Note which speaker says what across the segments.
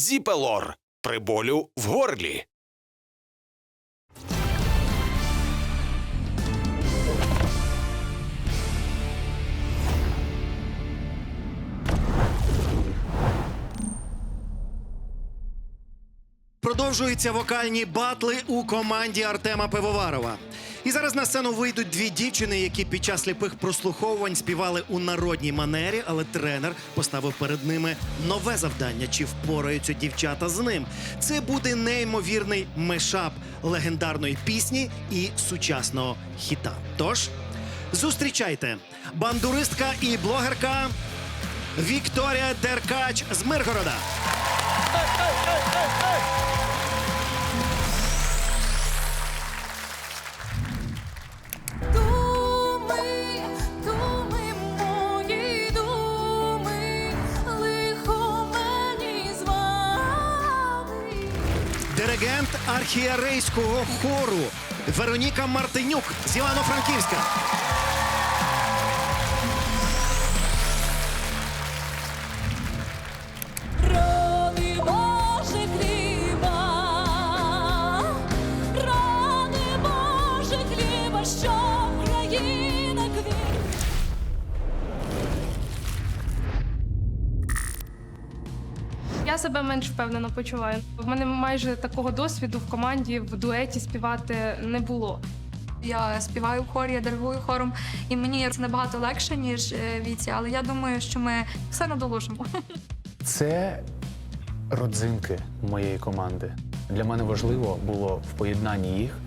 Speaker 1: Зіпелор при болю в горлі.
Speaker 2: Продовжуються вокальні батли у команді Артема Пивоварова. І зараз на сцену вийдуть дві дівчини, які під час сліпих прослуховувань співали у народній манері, але тренер поставив перед ними нове завдання. Чи впораються дівчата з ним? Це буде неймовірний мешап легендарної пісні і сучасного хіта. Тож зустрічайте бандуристка і блогерка Вікторія Деркач з Миргорода.
Speaker 3: Думи,
Speaker 2: архієрейського хору Вероніка Мартинюк з Івано-Франківська.
Speaker 4: Я себе менш впевнено почуваю. В мене майже такого досвіду в команді в дуеті співати не було.
Speaker 5: Я співаю в хорі, я диригую хором, і мені це набагато легше, ніж е, Віці, але я думаю, що ми все надолужимо.
Speaker 6: Це родзинки моєї команди. Для мене важливо було в поєднанні їх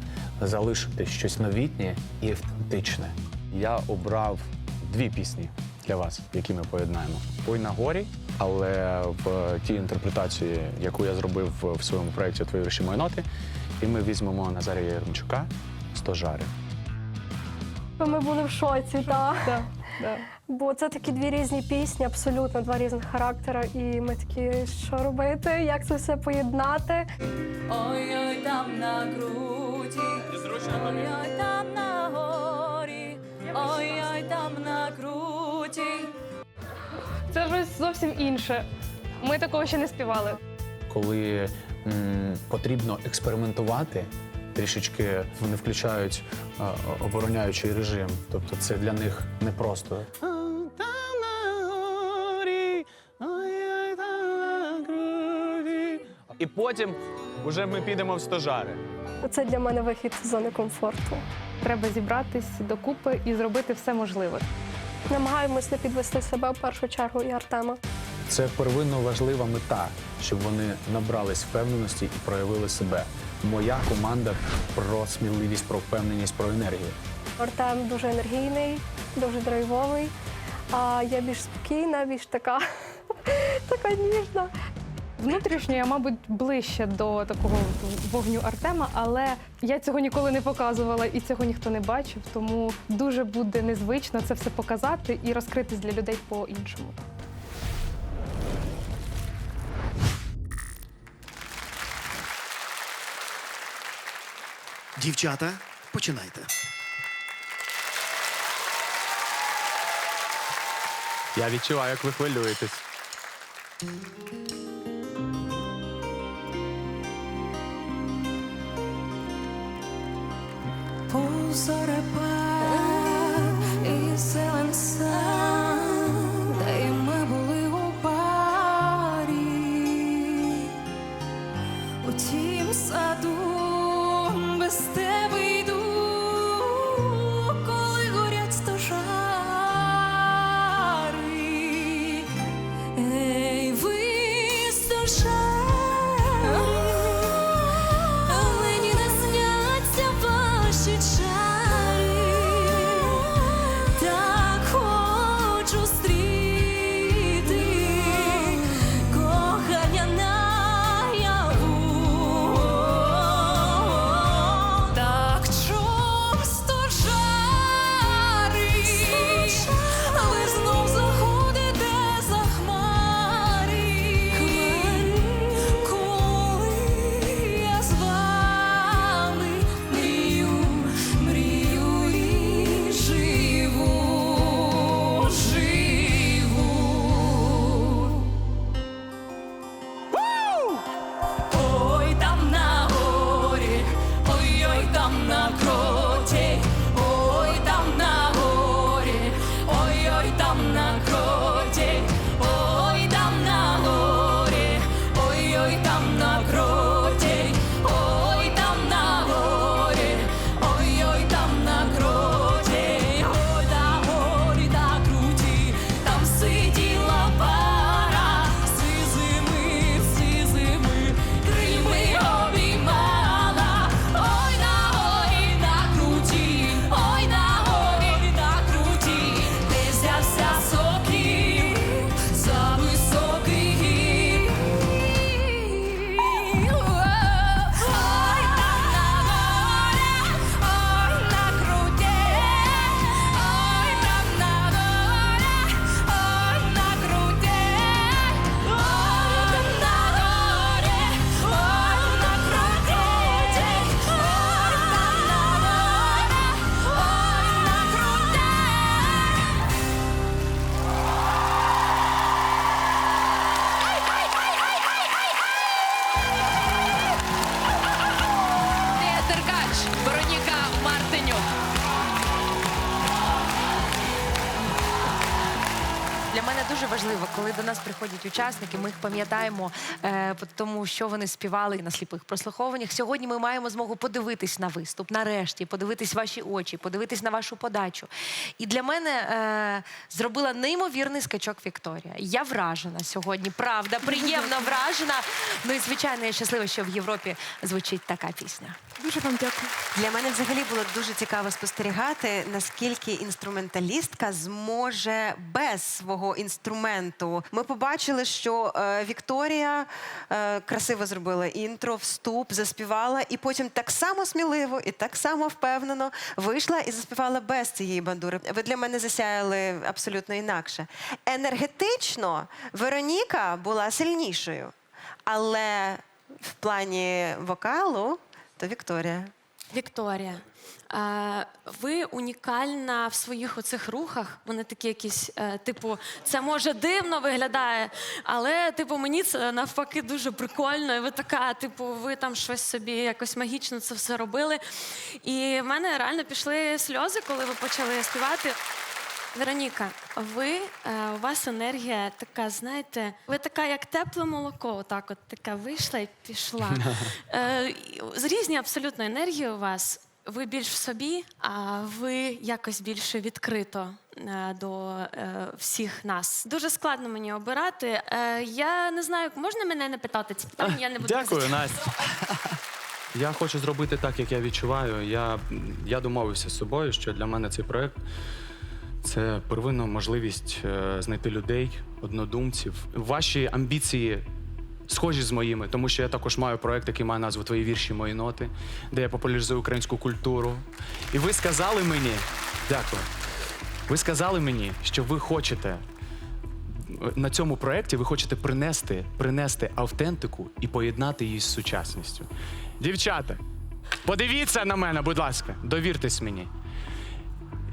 Speaker 6: залишити щось новітнє і автентичне. Я обрав дві пісні для вас, які ми поєднаємо. Ой на горі, але в тій інтерпретації, яку я зробив в своєму проєкті Твої вірші мої ноти, і ми візьмемо Назарія Єрмчука «Стожари».
Speaker 7: Ми були в шоці, так.
Speaker 4: Да, да.
Speaker 7: Бо це такі дві різні пісні, абсолютно два різних характера. І ми такі, що робити, як це все поєднати.
Speaker 3: Ой-ой, там на груді, ой-ой, там на горі, ой-ой, там на груді.
Speaker 4: Це щось зовсім інше. Ми такого ще не співали.
Speaker 6: коли м, потрібно експериментувати, трішечки вони включають а, обороняючий режим. Тобто це для них непросто. І потім вже ми підемо в стожари.
Speaker 7: Це для мене вихід з зони комфорту.
Speaker 4: Треба зібратись докупи і зробити все можливе.
Speaker 7: Намагаємось не підвести себе в першу чергу і Артема.
Speaker 6: Це первинно важлива мета, щоб вони набрались впевненості і проявили себе. Моя команда про сміливість, про впевненість, про енергію.
Speaker 7: Артем дуже енергійний, дуже драйвовий. А я більш спокійна, більш така, така ніжна.
Speaker 4: Внутрішньо я, мабуть, ближче до такого вогню Артема, але я цього ніколи не показувала і цього ніхто не бачив. Тому дуже буде незвично це все показати і розкритись для людей по-іншому.
Speaker 2: Дівчата, починайте.
Speaker 6: Я відчуваю, як ви хвилюєтесь.
Speaker 3: Позорепа і зелен
Speaker 8: дуже важливо, коли до нас приходять учасники, ми їх пам'ятаємо е, по тому, що вони співали на сліпих прослуховуваннях. Сьогодні ми маємо змогу подивитись на виступ, нарешті, подивитись ваші очі, подивитись на вашу подачу. І для мене е, зробила неймовірний скачок Вікторія. Я вражена сьогодні, правда, приємно вражена. Ну і звичайно, я щаслива, що в Європі звучить така пісня.
Speaker 4: Дуже вам дякую.
Speaker 9: Для мене взагалі було дуже цікаво спостерігати, наскільки інструменталістка зможе без свого інструменту. Ми побачили, що е, Вікторія е, красиво зробила інтро, вступ, заспівала, і потім так само сміливо і так само впевнено вийшла і заспівала без цієї бандури. Ви для мене засяяли абсолютно інакше. Енергетично Вероніка була сильнішою, але в плані вокалу то Вікторія.
Speaker 10: Вікторія, ви унікальна в своїх оцих рухах. Вони такі якісь, е, типу, це може дивно виглядає, але типу мені це навпаки дуже прикольно. І ви така, типу, ви там щось собі якось магічно це все робили. І в мене реально пішли сльози, коли ви почали співати. Вероніка, ви е, у вас енергія така, знаєте, ви така, як тепле молоко, отак от така вийшла і пішла. Е, з різні абсолютно енергії у вас. Ви більш в собі, а ви якось більше відкрито е, до е, всіх нас. Дуже складно мені обирати. Е, я не знаю, можна мене не питати ці питання? Я не буду
Speaker 11: Дякую,
Speaker 10: казати.
Speaker 11: Настя. Я хочу зробити так, як я відчуваю. Я, я домовився з собою, що для мене цей проект це первинна можливість е, знайти людей, однодумців. Ваші амбіції схожі з моїми, тому що я також маю проект, який має назву Твої вірші, мої ноти, де я популяризую українську культуру. І ви сказали мені, дякую. Ви сказали мені, що ви хочете на цьому проєкті ви хочете принести, принести автентику і поєднати її з сучасністю. Дівчата, подивіться на мене, будь ласка, довіртесь мені.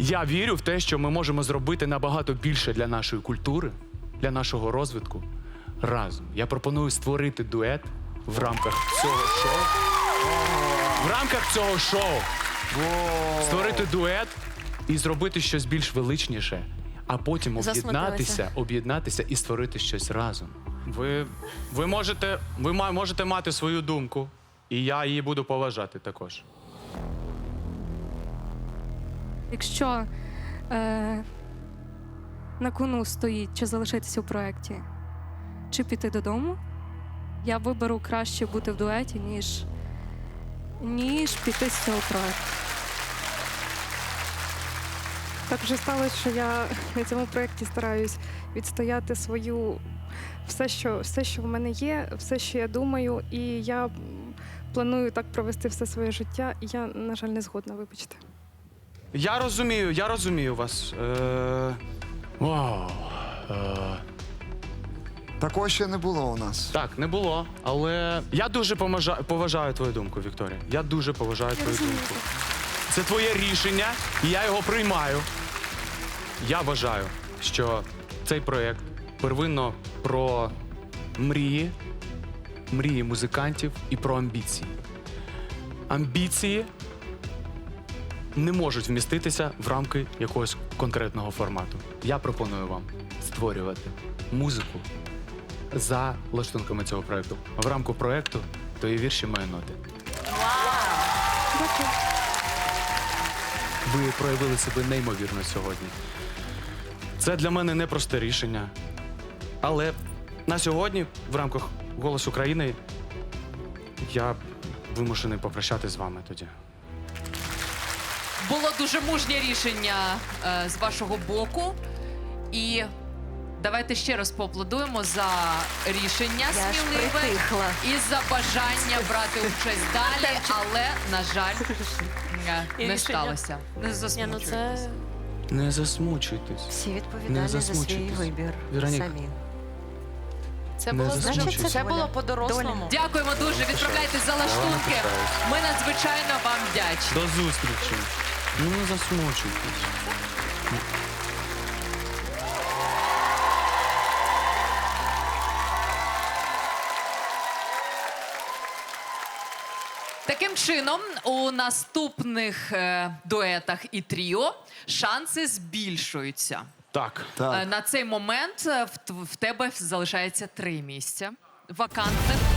Speaker 11: Я вірю в те, що ми можемо зробити набагато більше для нашої культури, для нашого розвитку разом. Я пропоную створити дует в рамках цього шоу. В рамках цього шоу створити дует і зробити щось більш величніше, а потім об'єднатися, об'єднатися і створити щось разом. Ви, ви, можете, ви можете мати свою думку, і я її буду поважати також.
Speaker 7: Якщо е, на кону стоїть чи залишитися у проєкті, чи піти додому, я виберу краще бути в дуеті, ніж, ніж піти з цього проєкту.
Speaker 4: Так вже сталося, що я на цьому проєкті стараюсь відстояти свою все, що все, що в мене є, все, що я думаю, і я планую так провести все своє життя. І я, на жаль, не згодна, вибачте.
Speaker 11: Я розумію, я розумію вас. Е... Вау. Е...
Speaker 12: Такого ще не було у нас.
Speaker 11: Так, не було, але я дуже поможа- поважаю твою думку, Вікторія. Я дуже поважаю твою думку. Це твоє рішення, і я його приймаю. Я вважаю, що цей проєкт первинно про мрії, мрії музикантів і про амбіції. Амбіції не можуть вміститися в рамки якогось конкретного формату. Я пропоную вам створювати музику за лаштунками цього проекту. В рамку проекту то є вірші мої ноти. Ви проявили себе неймовірно сьогодні. Це для мене непросте рішення. Але на сьогодні, в рамках «Голос України», я вимушений попрощати з вами тоді.
Speaker 13: Було дуже мужнє рішення е, з вашого боку. І давайте ще раз поаплодуємо за рішення
Speaker 9: Я
Speaker 13: сміливе
Speaker 9: притихла.
Speaker 13: і за бажання брати участь далі, але, на жаль, е,
Speaker 10: І
Speaker 13: не
Speaker 10: рішення.
Speaker 13: сталося. Не
Speaker 10: Ні, ну
Speaker 13: засмучуйтесь.
Speaker 10: це
Speaker 11: Не засмучуйтесь.
Speaker 9: Всі відповідальні за свій
Speaker 11: засмучуйтесь.
Speaker 9: вибір.
Speaker 11: Вероніка.
Speaker 9: Самі.
Speaker 8: Це
Speaker 11: Не
Speaker 8: було
Speaker 11: засмучуйтесь.
Speaker 8: значить, це було по-дорослому.
Speaker 13: Дякуємо дуже. Відправляйтесь за лаштунки. Ми надзвичайно вам вдячні.
Speaker 11: До зустрічі. Ну не засмучуйтесь.
Speaker 13: Таким чином, у наступних е, дуетах і тріо шанси збільшуються.
Speaker 11: Так.
Speaker 13: Е, На цей момент е, в, в тебе залишається три місця вакантних.